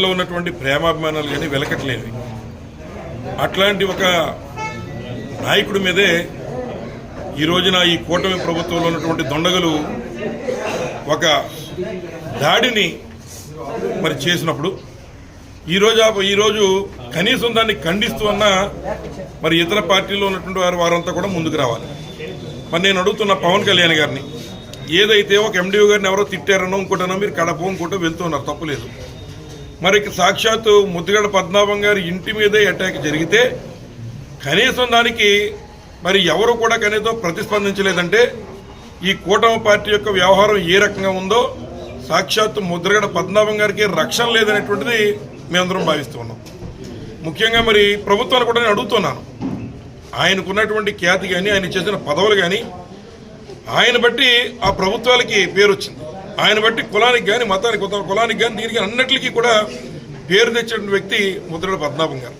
ప్రజల్లో ఉన్నటువంటి ప్రేమాభిమానాలు కానీ వెలకట్లేనివి అట్లాంటి ఒక నాయకుడి మీదే ఈ రోజున ఈ కూటమి ప్రభుత్వంలో ఉన్నటువంటి దొండగలు ఒక దాడిని మరి చేసినప్పుడు ఈరోజు ఈరోజు కనీసం దాన్ని ఖండిస్తూ అన్న మరి ఇతర పార్టీలో ఉన్నటువంటి వారు వారంతా కూడా ముందుకు రావాలి. మరి నేను అడుగుతున్న పవన్ కళ్యాణ్ గారిని ఏదైతే ఒక ఎండిఓ గారిని ఎవరో తిట్టారనో ఇంకోటనో మీరు కడప ఇంకోటో వెళ్తున్నారు తప్పులేదు. మరి సాక్షాత్తు ముద్దుగడ పద్మనాభం గారి ఇంటి మీదే అటాక్ జరిగితే కనీసం దానికి మరి ఎవరు కూడా కనీసం ప్రతిస్పందించలేదంటే ఈ కూటమి పార్టీ యొక్క వ్యవహారం ఏ రకంగా ఉందో సాక్షాత్తు ముద్రగడ పద్మనాభం గారికి రక్షణ లేదనేటువంటిది మేమందరం భావిస్తూ ఉన్నాం ముఖ్యంగా మరి ప్రభుత్వాన్ని కూడా నేను అడుగుతున్నాను. ఆయనకున్నటువంటి ఖ్యాతి కానీ ఆయన చేసిన పదవులు కానీ ఆయన బట్టి ఆ ప్రభుత్వాలకి పేరు వచ్చింది ఆయన బట్టి కులానికి కానీ మతానికి కులానికి కానీ దీనికి అన్నిటికీ కూడా పేరు తెచ్చిన వ్యక్తి ముద్రగడ పద్మనాభం గారు.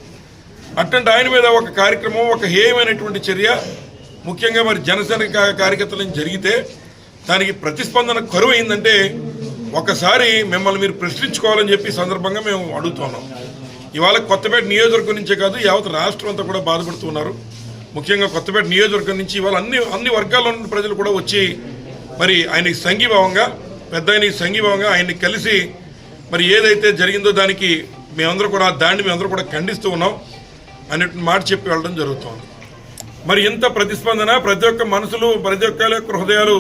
అట్లాంటి ఆయన మీద ఒక కార్యక్రమం ఒక హేయమైనటువంటి చర్య ముఖ్యంగా మరి జనసేన కా- కార్యకర్తల నుంచి జరిగితే దానికి ప్రతిస్పందన కరువు అయిందంటే ఒకసారి మిమ్మల్ని మీరు ప్రశ్నించుకోవాలని చెప్పి సందర్భంగా మేము అడుగుతున్నాం ఇవాళ కొత్తపేట నియోజకవర్గం నుంచే కాదు యావత్ రాష్ట్రం అంతా కూడా బాధపడుతున్నారు ముఖ్యంగా కొత్తపేట నియోజకవర్గం నుంచి ఇవాళ అన్ని అన్ని వర్గాల్లో ఉన్న ప్రజలు కూడా వచ్చి మరి ఆయనకి సంఘీభావంగా పెద్ద ఆయనకి సంఘీభావంగా ఆయన్ని కలిసి మరి ఏదైతే జరిగిందో దానికి మేమందరూ కూడా దాన్ని మేమందరూ కూడా ఖండిస్తూ ఉన్నాం అన్నట్టు మాట చెప్పి వెళ్ళడం జరుగుతోంది. మరి ఇంత ప్రతిస్పందన ప్రతి ఒక్క మనసులు ప్రతి ఒక్కరి యొక్క హృదయాలు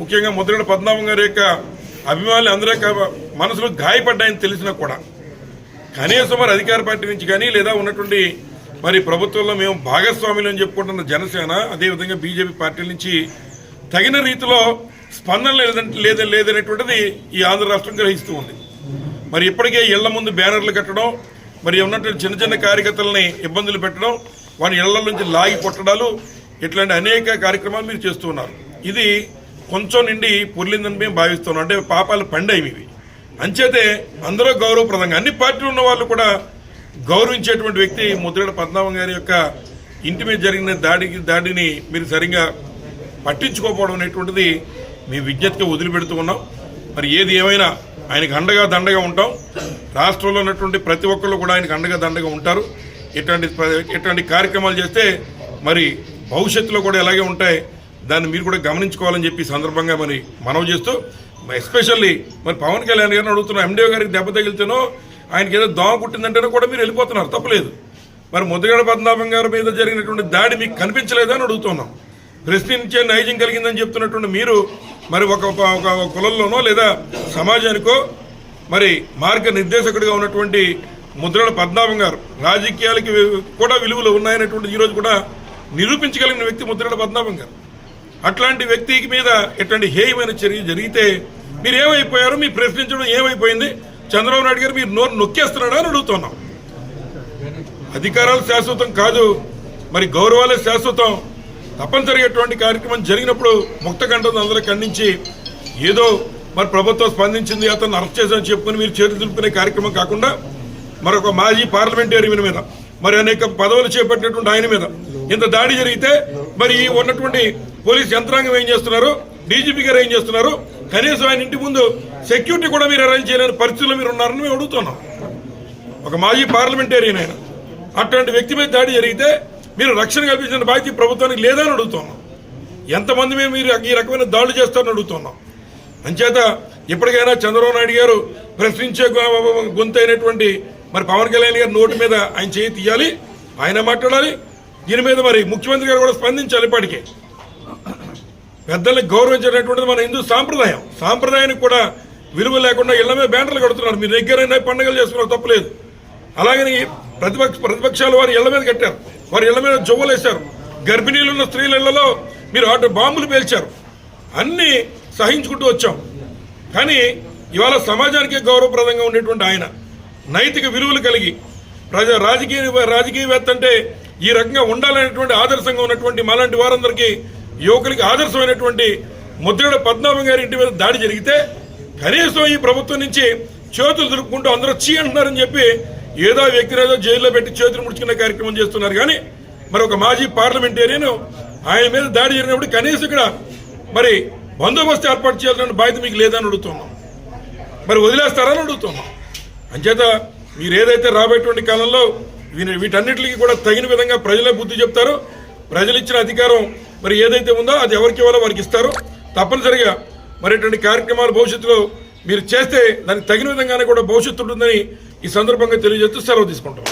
ముఖ్యంగా ముద్రగడ పద్మనాభం గారి యొక్క అభిమానులు అందరి యొక్క మనసులు గాయపడ్డాయని తెలిసినా కూడా కనీసం మరి అధికార పార్టీ నుంచి కానీ లేదా ఉన్నటువంటి మరి ప్రభుత్వంలో మేము భాగస్వాములు అని చెప్పుకుంటున్న జనసేన అదేవిధంగా బీజేపీ పార్టీల నుంచి తగిన రీతిలో స్పందన లేదంటే లేదని లేదనేటువంటిది ఈ ఆంధ్ర రాష్ట్రం గ్రహిస్తూ ఉంది. మరి ఇప్పటికే ఇళ్ళ ముందు బ్యానర్లు కట్టడం మరి ఉన్నటువంటి చిన్న చిన్న కార్యకర్తలని ఇబ్బందులు పెట్టడం వారి ఇళ్ళ నుంచి లాగి కొట్టడాలు ఇట్లాంటి అనేక కార్యక్రమాలు మీరు చేస్తూ ఉన్నారు. ఇది కొంచెం నిండి పొర్లిందని మేము భావిస్తున్నాం. అంటే పాపాలు పండాయి ఇవి. అంచేతే అందరూ గౌరవప్రదంగా అన్ని పార్టీలు ఉన్న వాళ్ళు కూడా గౌరవించేటువంటి వ్యక్తి ముద్రగడ పద్మనాభం గారి యొక్క ఇంటి మీద జరిగిన దాడికి దాడిని మీరు సరిగా పట్టించుకోకపోవడం అనేటువంటిది మీ విజ్ఞప్తిగా వదిలిపెడుతూ ఉన్నాం. మరి ఏది ఏమైనా ఆయనకు అండగా దండగా ఉంటాం. రాష్ట్రంలో ఉన్నటువంటి ప్రతి ఒక్కళ్ళు కూడా ఆయనకు అండగా దండగా ఉంటారు. ఇట్లాంటి ఇట్లాంటి కార్యక్రమాలు చేస్తే మరి భవిష్యత్తులో కూడా ఎలాగే ఉంటాయి దాన్ని మీరు కూడా గమనించుకోవాలని చెప్పి సందర్భంగా మరి మనవి చేస్తూ ఎస్పెషల్లీ మరి పవన్ కళ్యాణ్ గారిని అడుగుతున్నాం ఎండిఓ గారికి దెబ్బ తగిలితేనో ఆయనకి ఏదో దోమ కుట్టిందంటేనో కూడా మీరు వెళ్ళిపోతున్నారు. తప్పలేదు. మరి ముద్రగడ పద్మనాభం గారి మీద జరిగినటువంటి దాడి మీకు కనిపించలేదని అడుగుతున్నాం. ప్రశ్నించే నైజం కలిగిందని చెప్తున్నటువంటి మీరు మరి ఒక ఒక కులంలోనో లేదా సమాజానికో మరి మార్గ నిర్దేశకుడిగా ఉన్నటువంటి ముద్రల పద్మనాభం గారు రాజకీయాలకి కూడా విలువలు ఉన్నాయనేటువంటి ఈరోజు కూడా నిరూపించగలిగిన వ్యక్తి ముద్రల పద్మనాభం గారు. అట్లాంటి వ్యక్తికి మీద ఎట్లాంటి హేయమైన చర్య జరిగితే మీరు ఏమైపోయారు మీ ప్రశ్నించడం ఏమైపోయింది? చంద్రబాబు నాయుడు గారు మీరు నోరు నొక్కేస్తున్నాడా అని అడుగుతున్నాం. అధికారాలు శాశ్వతం కాదు. మరి గౌరవాలే శాశ్వతం. తప్పనిసరిగటువంటి కార్యక్రమం జరిగినప్పుడు ముక్తకంఠం అందరూ ఖండించి ఏదో మరి ప్రభుత్వం స్పందించింది అతను అరెస్ట్ చేశామని చెప్పుకుని మీరు చేతులు దులుపుకునే కార్యక్రమం కాకుండా మరొక మాజీ పార్లమెంటేరియన్ మీద మరి అనేక పదవులు చేపట్టినటువంటి ఆయన మీద. ఇంత దాడి జరిగితే మరి ఉన్నటువంటి పోలీస్ యంత్రాంగం ఏం చేస్తున్నారు? డీజీపీ గారు ఏం చేస్తున్నారు? కనీసం ఆయన ఇంటి ముందు సెక్యూరిటీ కూడా మీరు అరేంజ్ చేయలేని పరిస్థితుల్లో మీరు ఉన్నారని మేము అడుగుతున్నాం. ఒక మాజీ పార్లమెంటేరియన్ ఆయన. అటువంటి వ్యక్తి మీద దాడి జరిగితే మీరు రక్షణ కల్పించిన బాధ్యత ప్రభుత్వానికి లేదని అడుగుతున్నాం. ఎంతమంది మీద మీరు ఈ రకమైన దాడులు చేస్తారని అడుగుతున్నాం. అంచేత ఇప్పటికైనా చంద్రబాబు నాయుడు గారు ప్రశ్నించే గొంతైనటువంటి అయినటువంటి మరి పవన్ కళ్యాణ్ గారి నోటి మీద ఆయన చేయి తీయాలి ఆయన మాట్లాడాలి. దీని మీద మరి ముఖ్యమంత్రి గారు కూడా స్పందించాలి ఇప్పటికే. పెద్దల్ని గౌరవించేటటువంటిది మన హిందూ సాంప్రదాయం. సాంప్రదాయానికి కూడా విలువ లేకుండా ఇళ్ళ మీద బ్యానర్లు కడుతున్నారు. మీరు దగ్గరైనా పండుగలు చేసుకున్నారు తప్పలేదు. అలాగని ప్రతిపక్ష ప్రతిపక్షాలు వారి ఇళ్ళ మీద కట్టారు. వారి ఇళ్ళ మీద జొవ్వలు గర్భిణీలు ఉన్న స్త్రీల ఇళ్ళలో మీరు అటు బాంబులు పేల్చారు. అన్నీ సహించుకుంటూ వచ్చాం. కానీ ఇవాళ సమాజానికి గౌరవప్రదంగా ఉండేటువంటి ఆయన నైతిక విలువలు కలిగి ప్రజా రాజకీయ రాజకీయవేత్త అంటే ఈ రకంగా ఉండాలనేటువంటి ఆదర్శంగా ఉన్నటువంటి మాలాంటి వారందరికీ యువకులకి ఆదర్శమైనటువంటి ముద్రగడ పద్మనాభం గారి ఇంటి మీద దాడి జరిగితే కనీసం ఈ ప్రభుత్వం నుంచి చేతులు దులుపుకుంటూ అందరూ చీ అంటున్నారని చెప్పి ఏదో వ్యక్తిని ఏదో జైల్లో పెట్టి చేతులు ముడుచుకునే కార్యక్రమం చేస్తున్నారు. కానీ మరి ఒక మాజీ పార్లమెంటేరియన్ ఆయన మీద దాడి జరిగినప్పుడు కనీసం ఇక్కడ మరి బందోబస్తు ఏర్పాటు చేయాలన్న బాధ్యత మీకు లేదని అడుగుతున్నాం. మరి వదిలేస్తారని అడుగుతున్నాం. అంచేత మీరు ఏదైతే రాబోయేటువంటి కాలంలో వీటన్నిటికీ కూడా తగిన విధంగా ప్రజలే బుద్ధి చెప్తారు ప్రజలు ఇచ్చిన అధికారం మరి ఏదైతే ఉందో అది ఎవరికి ఇవ్వాలో వారికి ఇస్తారు. తప్పనిసరిగా మరి ఇటువంటి కార్యక్రమాలు భవిష్యత్తులో మీరు చేస్తే దానికి తగిన విధంగానే కూడా భవిష్యత్తు ఉంటుందని ఈ సందర్భంగా తెలియజేస్తూ సెలవు తీసుకుంటాం